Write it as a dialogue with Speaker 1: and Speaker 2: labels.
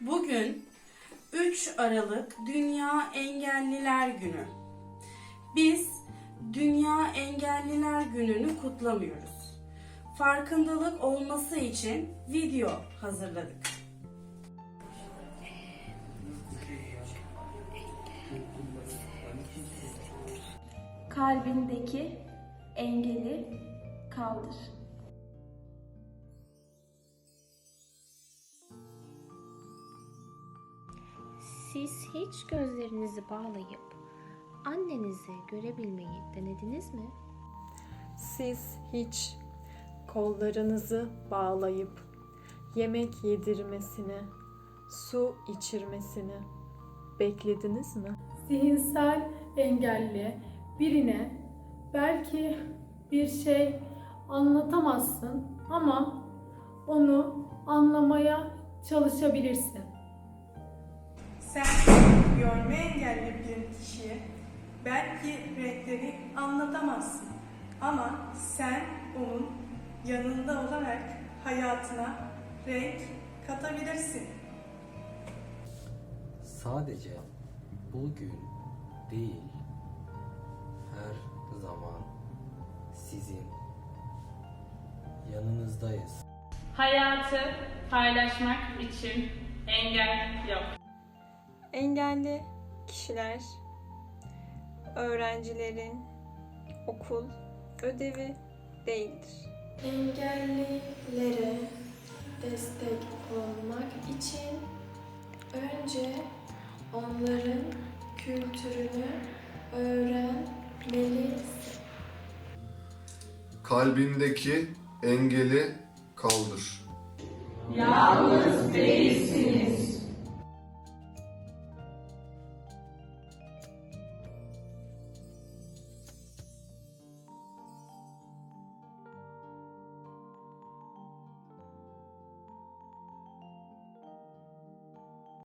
Speaker 1: Bugün 3 Aralık Dünya Engelliler Günü. Biz Dünya Engelliler Günü'nü kutlamıyoruz. Farkındalık olması için video hazırladık.
Speaker 2: Kalbindeki engeli kaldır.
Speaker 3: Siz hiç gözlerinizi bağlayıp annenizi görebilmeyi denediniz mi?
Speaker 4: Siz hiç kollarınızı bağlayıp yemek yedirmesini, su içirmesini beklediniz mi?
Speaker 5: zihinsel engelli birine belki bir şey anlatamazsın ama onu anlamaya çalışabilirsin.
Speaker 6: Sen görme engelli bir kişiye belki renkleri anlatamazsın ama sen onun yanında olarak hayatına renk katabilirsin.
Speaker 7: Sadece bugün değil, her zaman sizin yanınızdayız.
Speaker 8: Hayatı paylaşmak için engel yok.
Speaker 4: Engelli kişiler, öğrencilerin okul ödevi değildir.
Speaker 2: Engellilere destek olmak için önce onların kültürünü öğrenmelisin.
Speaker 9: Kalbindeki engeli kaldır.
Speaker 8: Yalnız değilsin.